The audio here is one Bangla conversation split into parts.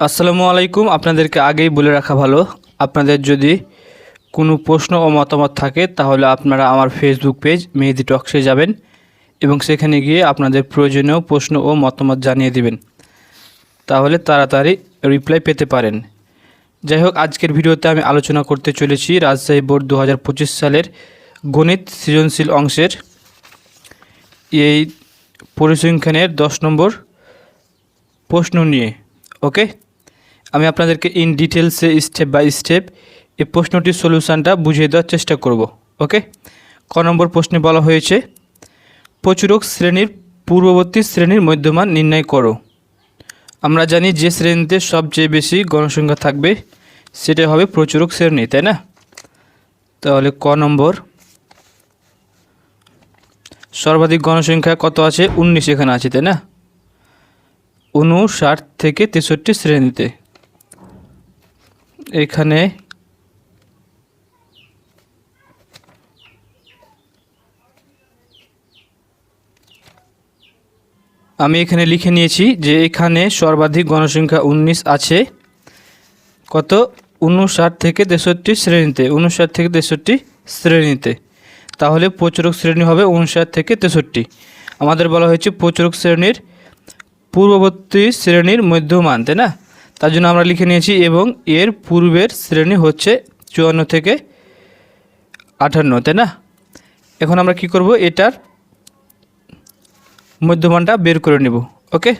আসসালামু আলাইকুম, আপনাদেরকে আগেই বলে রাখা ভালো। আপনাদের যদি কোনো প্রশ্ন ও মতামত থাকে, তাহলে আপনারা আমার ফেসবুক পেজ মেহেদি টক্সে যাবেন এবং সেখানে গিয়ে আপনাদের প্রয়োজনীয় প্রশ্ন ও মতামত জানিয়ে দিবেন। তাহলে তাড়াতাড়ি রিপ্লাই পেতে পারেন। যাই হোক, আজকের ভিডিওতে আমি আলোচনা করতে চলেছি রাজশাহী বোর্ড দু হাজার পঁচিশ সালের গণিত সৃজনশীল অংশের। এই পরিসংখ্যানের দশ নম্বর প্রশ্ন নিয়ে, ওকে? আমি আপনাদেরকে ইন ডিটেলসে স্টেপ বাই স্টেপ এই প্রশ্নটির সলিউশানটা বুঝিয়ে দেওয়ার চেষ্টা করব ওকে ক নম্বর প্রশ্নে বলা হয়েছে, প্রচুরক শ্রেণির পূর্ববর্তী শ্রেণির মধ্যমান নির্ণয় করো। আমরা জানি যে শ্রেণীতে সবচেয়ে বেশি গণসংখ্যা থাকবে, সেটা হবে প্রচুরক শ্রেণি, তাই না? তাহলে ক নম্বর, সর্বাধিক গণসংখ্যা কত আছে? উনিশ এখানে আছে, তাই না? উনষাট থেকে তেষট্টি শ্রেণীতে। এখানে আমি এখানে লিখে নিয়েছি যে এখানে সর্বাধিক গণসংখ্যা উনিশ আছে। কত? উনষাট থেকে তেষট্টি শ্রেণীতে। উনষাট থেকে তেষট্টি শ্রেণীতে। তাহলে প্রচুরক শ্রেণি হবে উনষাট থেকে তেষট্টি। আমাদের বলা হয়েছে প্রচুরক শ্রেণির পূর্ববর্তী শ্রেণির মধ্যমান, তাই না? তার জন্য আমরা লিখে নিয়েছি এবং এর পূর্বের শ্রেণি হচ্ছে চুয়ান্ন থেকে আঠান্ন, তাই না? এখন আমরা কি করব? এটার মধ্যমানটা বের করে নেব, ওকে?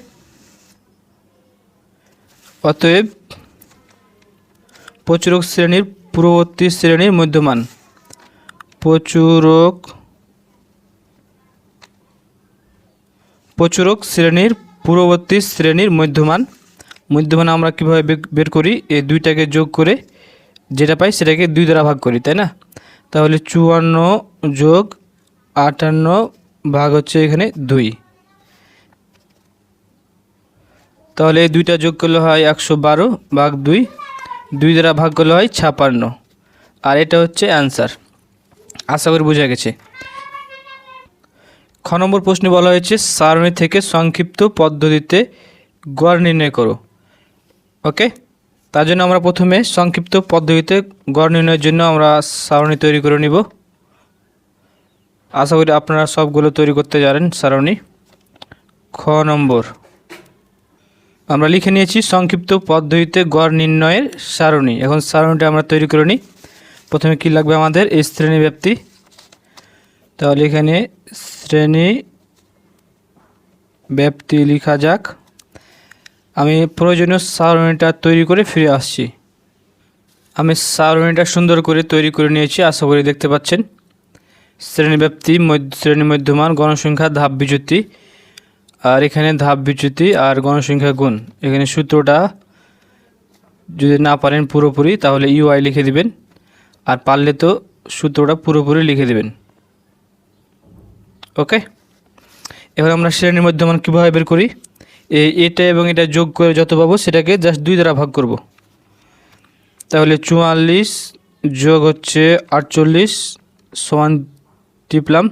অতএব প্রচুরক শ্রেণির, পূর্ববর্তী শ্রেণির মধ্যমান। প্রচুরক প্রচুরক শ্রেণির, পূর্ববর্তী শ্রেণির মধ্যমান। মধ্যমান আমরা কীভাবে বের করি? এই দুইটাকে যোগ করে যেটা পাই সেটাকে দুই দ্বারা ভাগ করি, তাই না? তাহলে চুয়ান্ন যোগ আটান্ন ভাগ হচ্ছে এখানে দুই। তাহলে এই দুইটা যোগ করলে হয় একশো বারো ভাগ দুই। দুই দ্বারা ভাগ করলে হয় ছাপান্ন। আর এটা হচ্ছে অ্যান্সার। আশা করি বোঝা গেছে। খ নম্বর প্রশ্নে বলা হয়েছে, সারণী থেকে সংক্ষিপ্ত পদ্ধতিতে গড় নির্ণয় করো। ওকে তার জন্য আমরা প্রথমে সংক্ষিপ্ত পদ্ধতিতে গড় নির্ণয়ের জন্য আমরা সারণী তৈরি করে নিব। আশা করি আপনারা সবগুলো তৈরি করতে জানেন সারণী। খ নম্বর। আমরা লিখে নিয়েছি সংক্ষিপ্ত পদ্ধতিতে গড় নির্ণয়ের সারণী। এখন সারণীটা আমরা তৈরি করে নিই। প্রথমে কী লাগবে আমাদের? এই শ্রেণি ব্যাপ্তি তাহলে এখানে শ্রেণি ব্যাপ্তি লেখা যাক। আমি প্রয়োজনীয় সারণীটা তৈরি করে ফিরে আসছি। আমি সারণীটা সুন্দর করে তৈরি করে নিয়েছি, আশা করি দেখতে পাচ্ছেন। শ্রেণীব্যাপ্তি, মধ্য, শ্রেণি মধ্যমান, গণসংখ্যা, ধাপ বিচ্যুতি। আর এখানে ধাপ বিচ্যুতি আর গণসংখ্যা গুণ। এখানে সূত্রটা যদি না পারেন পুরোপুরি, তাহলে ইউআই লিখে দিবেন। আর পারলে তো সূত্রটা পুরোপুরি লিখে দিবেন। ওকে? এবার আমরা শ্রেণির মধ্যমান কীভাবে বের করি? এটা এবং এটা যোগ করে যত পাবো সেটাকে জাস্ট দুই দ্বারা ভাগ করব। তাহলে চুয়াল্লিশ যোগ হচ্ছে আটচল্লিশ সমান টিপলাম,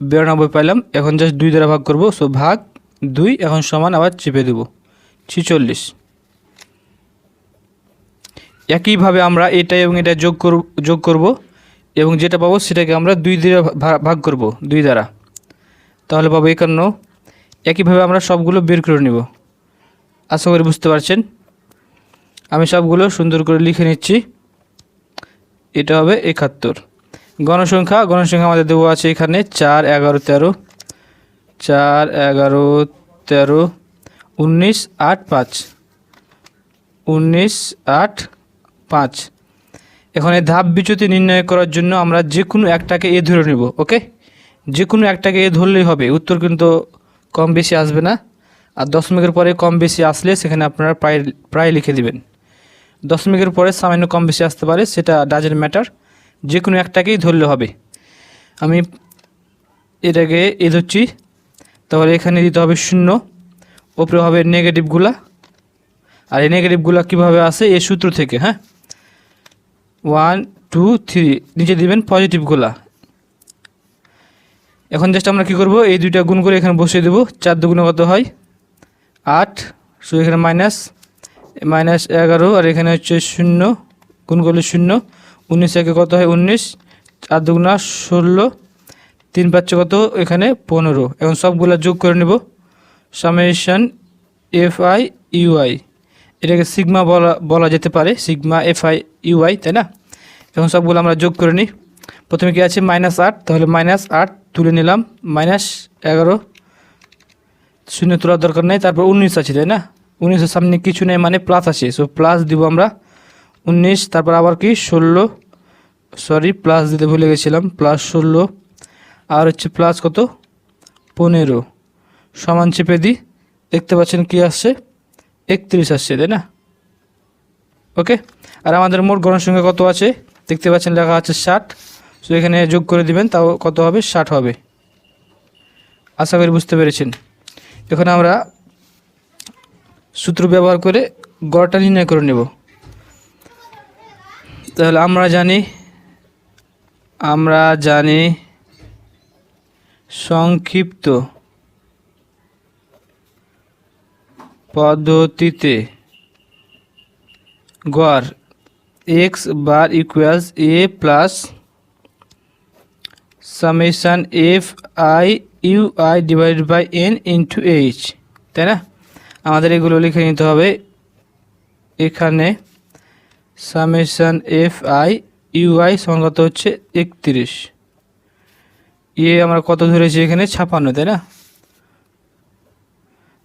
বিরানব্বই পাইলাম, এখন জাস্ট দুই দ্বারা ভাগ করব সো ভাগ দুই, এখন সমান আবার চেপে দেব, ছিচল্লিশ। একইভাবে আমরা এটা এবং এটা যোগ করব যোগ করব, এবং যেটা পাবো সেটাকে আমরা দুই দ্বারা ভাগ করব, দুই দ্বারা। তাহলে পাবো একান্ন একইভাবে আমরা সবগুলো বের করে নেব। আশা করি বুঝতে পারছেন? আমি সবগুলো সুন্দর করে লিখে নিচ্ছি। এটা হবে একাত্তর। গণসংখ্যা গণসংখ্যা আমাদের দেবো আছে এখানে চার, এগারো, তেরো। চার, এগারো, তেরো, উনিশ, আট, পাঁচ। উনিশ, আট, পাঁচ। এখন এই ধাপ বিচ্যুতি নির্ণয় করার জন্য আমরা যে কোনো একটাকে এ ধরে নেব, ওকে? যে কোনো একটাকে এ ধরলেই হবে। উত্তর কিন্তু কম বেশি আসবে না। আর দশমিকের পরে কম বেশি আসলে সেখানে আপনারা প্রায় প্রায় লিখে দিবেন। দশমিকের পরে সামান্য কম বেশি আসতে পারে, সেটা ডাজেন্ট ম্যাটার যে কোনো একটাকেই ধরলে হবে। আমি এটাকে এ ধরছি। তাহলে এখানে দিতে হবে শূন্য। ওপরে হবে নেগেটিভগুলা আর এই নেগেটিভগুলো কীভাবে আসে? এই সূত্র থেকে হ্যাঁ? ওয়ান টু থ্রি নিচে দিবেন পজিটিভগুলা এখন জাস্ট আমরা কী করব? এই দুইটা গুণ করে এখানে বসিয়ে দেবো। চার দুগুণে কত হয়? আট। সো এখানে মাইনাস মাইনাস এগারো, আর এখানে হচ্ছে শূন্য। গুণ করলে শূন্য। উনিশ একে কত হয়? উনিশ। আর দুগুণা ষোলো। তিন পাঁচ কত? এখানে পনেরো। এখন সবগুলো যোগ করে নেব। সামেশন এফ আই ইউআই এটাকে সিগমা বলা বলা যেতে পারে। সিগমা এফ আই ইউআই তাই না? এখন সবগুলো আমরা যোগ করে নিই। প্রথমে কি আছে? মাইনাস আট। তাহলে মাইনাস আট তুলে নিলাম, মাইনাস এগারো। শূন্য তোলার দরকার নেই, তারপর উনিশ আছে, তাই না? উনিশের সামনে কিছু নেই মানে প্লাস আছে সো প্লাস দিব আমরা উনিশ, তারপর আবার কি? ষোলো। সরি প্লাস দিতে ভুলে গেছিলাম প্লাস ষোলো। আর হচ্ছে প্লাস কত? পনেরো। সমান চেপে দিই দেখতে পাচ্ছেন কি আসছে? একত্রিশ আসছে, তাই না? ওকে আর আমাদের মোট গণসংখ্যা কত আছে? দেখতে পাচ্ছেন লেখা আছে ষাট। সো এখানে যোগ করে দিবেন, তাও কত হবে? ষাট হবে। আশা করি বুঝতে পেরেছেন। এখন আমরা সূত্র ব্যবহার করে গড়টা নির্ণয় করে নেব। তাহলে আমরা জানি আমরা জানি সংক্ষিপ্ত পদ্ধতিতে গড় X bar equals A plus summation F I U I divide by N into H তাই না? আমাদের এগুলো লিখে নিতে হবে। এখানে summation F I U I সংগত হচ্ছে একত্রিশ। ইয়ে আমরা কত ধরেছি এখানে? ছাপান্ন, তাই না?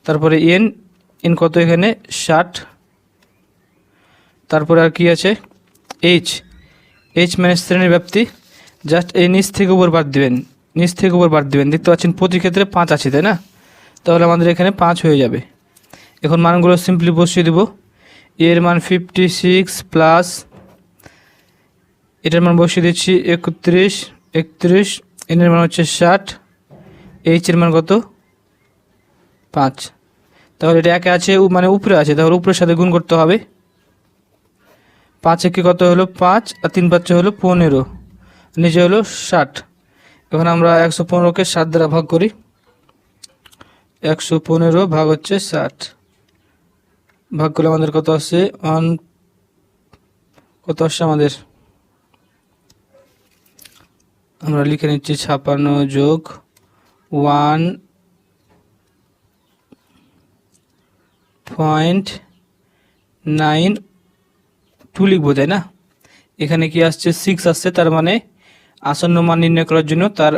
তারপরে এন এন কত এখানে? ষাট। তারপরে আর কি আছে? এইচ এইচ মানে শ্রেণির ব্যাপ্তি। জাস্ট এই নিচ থেকে উপর বাদ দিবেন। নিচ থেকে উপর বাদ দিবেন। দেখতে পাচ্ছেন প্রতি ক্ষেত্রে পাঁচ আছে, তাই না? তাহলে আমাদের এখানে পাঁচ হয়ে যাবে। এখন মানগুলো সিম্পলি বসিয়ে দেব। এর মান ফিফটি সিক্স প্লাস এটার মান বসিয়ে দিচ্ছি একত্রিশ একত্রিশ এনের মান হচ্ছে ষাট এইচের মান কত? পাঁচ। তাহলে এটা একে আছে মানে উপরে আছে, তাহলে উপরের সাথে গুণ করতে হবে। পাঁচ একে কত হলো? পাঁচ, আর তিন পাঁচে হলো পনেরো। নিচে হলো ষাট। এখন আমরা একশো পনেরোকে সাত দ্বারা ভাগ করি। একশো পনেরো ভাগ হচ্ছে ষাট। ভাগ করলে আমাদের কত আসছে? ওয়ান, কত আসছে আমাদের? আমরা লিখে নিচ্ছি ছাপান্ন যোগ ওয়ান পয়েন্ট নাইন। টু লিখব, তাই না? এখানে কি আসছে? সিক্স আসছে, তার মানে আসন্ন মান নির্ণয় করার জন্য তার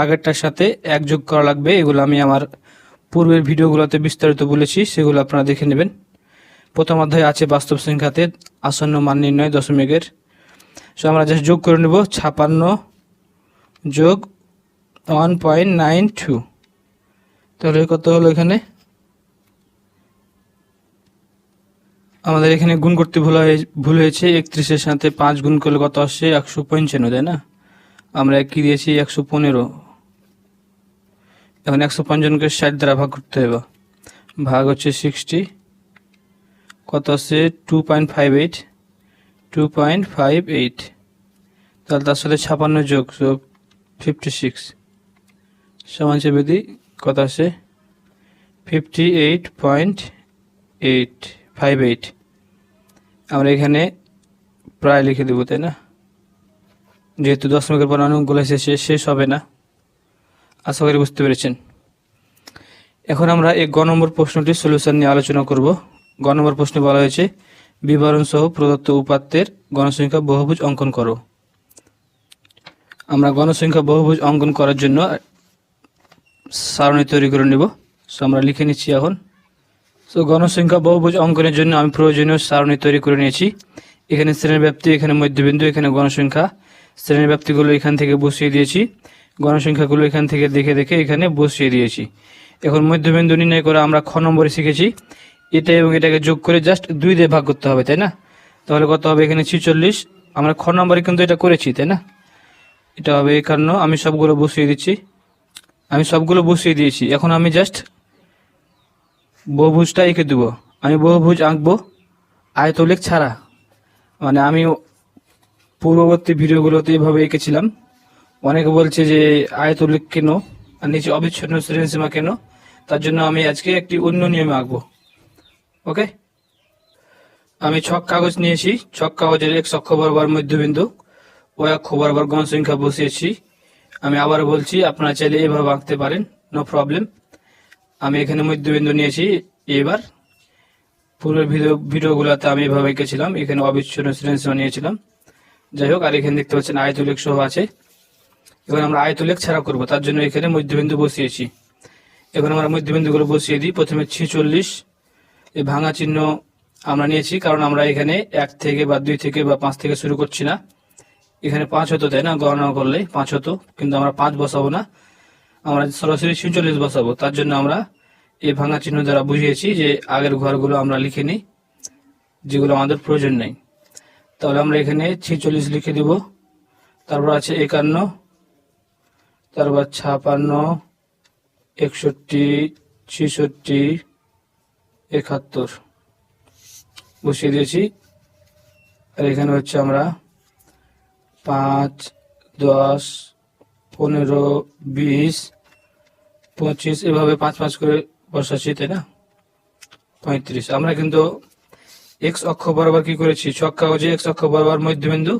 আগেরটার সাথে এক যোগ করা লাগবে, এগুলো আমি আমার পূর্বের ভিডিওগুলোতে বিস্তারিত বলেছি, সেগুলো আপনারা দেখে নেবেন। প্রথম অধ্যায় আছে বাস্তব সংখ্যাতে আসন্ন মান নির্ণয় দশমিকের। সো আমরা জাস্ট যোগ করে নেব, ছাপান্ন যোগ ওয়ান পয়েন্ট নাইন টু তাহলে কত হলো এখানে? আমাদের এখানে গুণ করতে ভুল হয়ে ভুল হয়েছে, একত্রিশের সাথে পাঁচ গুণ করলে কত আসছে? একশো পঞ্চান্ন, তাই না? আমরা কি দিয়েছি একশো পনেরো। এখন একশো পঞ্চান্নকে ষাট দ্বারা ভাগ করতে হবে। ভাগ হচ্ছে সিক্সটি। কত আসছে two point five eight. Two point five eight. তাহলে তার সাথে ছাপান্ন যোগ সো ফিফটি সিক্স। সমান চেপে দিই কত আসে? Fifty eight point eight five eight. আমরা এখানে প্রায় লিখে দেবো, তাই না? যেহেতু দশমিকের পর অনেকগুলো শেষে শেষ হবে না। আশা করি বুঝতে পেরেছেন। এখন আমরা এই গ নম্বর প্রশ্নটির সলিউশন নিয়ে আলোচনা করব। গ নম্বর প্রশ্নে বলা হয়েছে, বিবরণ সহ প্রদত্ত উপাত্তের গণসংখ্যা বহুভুজ অঙ্কন করো। আমরা গণসংখ্যা বহুভুজ অঙ্কন করার জন্য সারণী তৈরি করে নেব। সো আমরা লিখে নিচ্ছি এখন। সো গণসংখ্যা বহুভুজ অঙ্কনের জন্য আমি প্রয়োজনীয় সারণী তৈরি করে নিয়েছি। এখানে শ্রেণির ব্যাপ্তি এখানে মধ্যবিন্দু, এখানে গণসংখ্যা। শ্রেণির ব্যাপ্তিগুলো এখান থেকে বসিয়ে দিয়েছি। গণসংখ্যাগুলো এখান থেকে দেখে দেখে এখানে বসিয়ে দিয়েছি। এখন মধ্যবিন্দু নির্ণয় করে আমরা খ নম্বরে শিখেছি। এটা এবং এটাকে যোগ করে জাস্ট দুই দিয়ে ভাগ করতে হবে, তাই না? তাহলে কত হবে এখানে ছিচল্লিশ? আমরা খ নম্বরে কিন্তু এটা করেছি, তাই না? এটা হবে একান্ন। আমি সবগুলো বসিয়ে দিচ্ছি। আমি সবগুলো বসিয়ে দিয়েছি। এখন আমি জাস্ট বহুভুজটা এঁকে দেবো। আমি বহুভুজ আঁকবো। আয়তলেখ ছাড়া। মানে আমি পূর্ববর্তী ভিডিওগুলোতে এভাবে এঁকেছিলাম। অনেকে বলছে যে আয়তলেখ কেন? আর নিচে অবিচ্ছিন্ন শ্রেণীসীমা কেন? তার জন্য আমি আজকে একটি অন্য নিয়মে আঁকবো। ওকে? আমি ছক কাগজ নিয়েছি। ছক কাগজের এক অক্ষ বরাবর মধ্যবিন্দু ও অক্ষ বরাবর গণ সংখ্যা বসিয়েছি। আমি আবার বলছি, আপনারা চাইলে এভাবে আঁকতে পারেন। নো প্রবলেম আমি এখানে মধ্যবিন্দু নিয়েছি। এবার পূর্বের ভিডিও ভিডিওগুলোতে আমি এভাবে এঁকেছিলাম। এখানে অবিচ্ছিন্ন শ্রেণি নিয়েছিলাম। যাই হোক আর এখানে দেখতে পাচ্ছেন আয়তলেখ সহ আছে। এখন আমরা আয়তলেখ ছাড়া করব, তার জন্য এখানে মধ্যবিন্দু বসিয়েছি। এখন আমরা মধ্যবিন্দুগুলো বসিয়ে দিই, প্রথমে ছিচল্লিশ, এই ভাঙা চিহ্ন আমরা নিয়েছি, কারণ আমরা এখানে এক থেকে বা দুই থেকে বা পাঁচ থেকে শুরু করছি না। এখানে পাঁচ হতো, তাই না? গণনা করলে পাঁচ হতো, কিন্তু আমরা পাঁচ বসাবো না। আমরা সরাসরি ছিচল্লিশ বসাবো, তার জন্য আমরা এই ভাঙা চিহ্ন দ্বারা বুঝিয়েছি যে আগের ঘরগুলো আমরা লিখে নিই যেগুলো আমাদের প্রয়োজন নেই। তাহলে আমরা এখানে ছিচল্লিশ লিখে দিব। তারপর আছে একান্ন। তারপর ছাপান্ন, একষট্টি, ছেষট্টি, একাত্তর। বসিয়ে দিয়েছি। আর এখানে হচ্ছে আমরা পাঁচ, দশ, পনেরো, বিশ, পঁচিশ, এভাবে পাঁচ পাঁচ করে বসাচ্ছি, তাই না? পঁয়ত্রিশ। আমরা কিন্তু এক্স অক্ষ বরাবর কি করেছি? ছক কাগজে এক্স অক্ষ বরাবর মধ্যবিন্দু,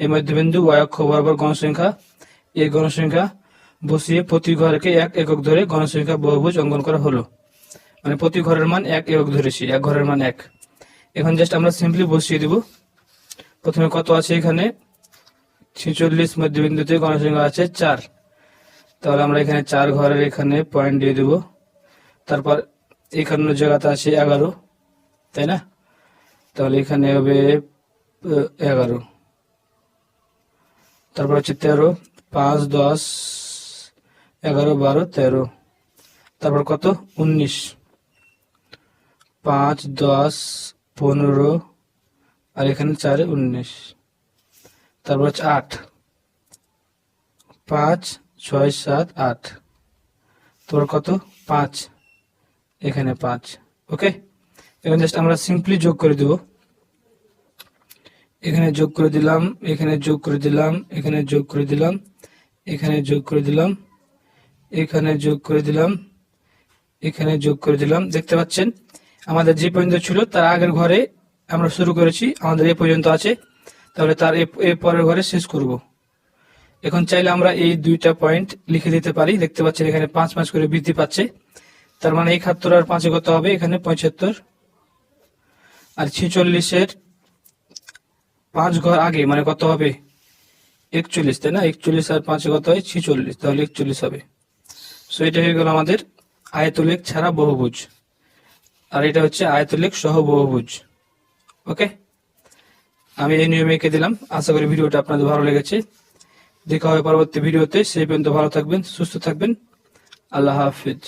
এই মধ্যবিন্দু ওয়াই অক্ষ বরাবর গণসংখ্যা এই গণসংখ্যা বসিয়ে প্রতি ঘরকে এক একক ধরে গণসংখ্যা বহুভুজ অঙ্কন করা হলো। মানে প্রতি ঘরের মান এক একক ধরেছি, এক ঘরের মান এক। এখন জাস্ট আমরা সিম্পলি বসিয়ে দিব। প্রথমে কত আছে এখানে? ছেচল্লিশ মধ্যবিন্দুতে গণসংখ্যা আছে চার। তাহলে আমরা এখানে চার ঘরের এখানে পয়েন্ট দিয়ে দেব। তারপর একান্ন জায়গাতে আছে এগারো, তাই না? তাহলে এখানে হবে এগারো। তারপর হচ্ছে তেরো, পাঁচ, দশ, এগারো, বারো, তেরো। তারপর কত? উনিশ। পাঁচ, দশ, পনেরো, আর এখানে চারে উনিশ। তারপর হচ্ছে আট। পাঁচ, ছয়, সাত, আট। তোর কত? পাঁচ। এখানে পাঁচ। ওকে? এখন জাস্ট আমরা সিম্পলি যোগ করে দেব। এখানে যোগ করে দিলাম, এখানে যোগ করে দিলাম, এখানে যোগ করে দিলাম, এখানে যোগ করে দিলাম, এখানে যোগ করে দিলাম, এখানে যোগ করে দিলাম। দেখতে পাচ্ছেন? আমাদের যে পর্যন্ত ছিল, তার আগের ঘরে আমরা শুরু করেছি, আমাদের এ পর্যন্ত আছে। তাহলে তার এ- পরের ঘরে শেষ করব। এখন চাইলে আমরা এই দুইটা পয়েন্ট লিখে দিতে পারি। দেখতে পাচ্ছেন এখানে পাঁচ পাঁচ করে বৃদ্ধি পাচ্ছে। তার মানে এই একাত্তর আর পাঁচে কত হবে? এখানে পঁচাত্তর আর ছিচল্লিশের পাঁচ ঘর আগে মানে কত হবে? একচল্লিশ, তাই না? একচল্লিশ আর পাঁচে কত হয়? ছিচল্লিশ, তাহলে একচল্লিশ হবে। সো এটা হয়ে গেল আমাদের আয়তলেখ ছাড়া বহুভুজ। আর এটা হচ্ছে আয়তলেখ সহ বহুভুজ। ওকে আমি এই নিয়মে এঁকে দিলাম। আশা করি ভিডিওটা আপনাদের ভালো লেগেছে। দেখা হবে পরবর্তী ভিডিওতে। সেই পর্যন্ত ভালো থাকবেন, সুস্থ থাকবেন। আল্লাহ হাফিজ।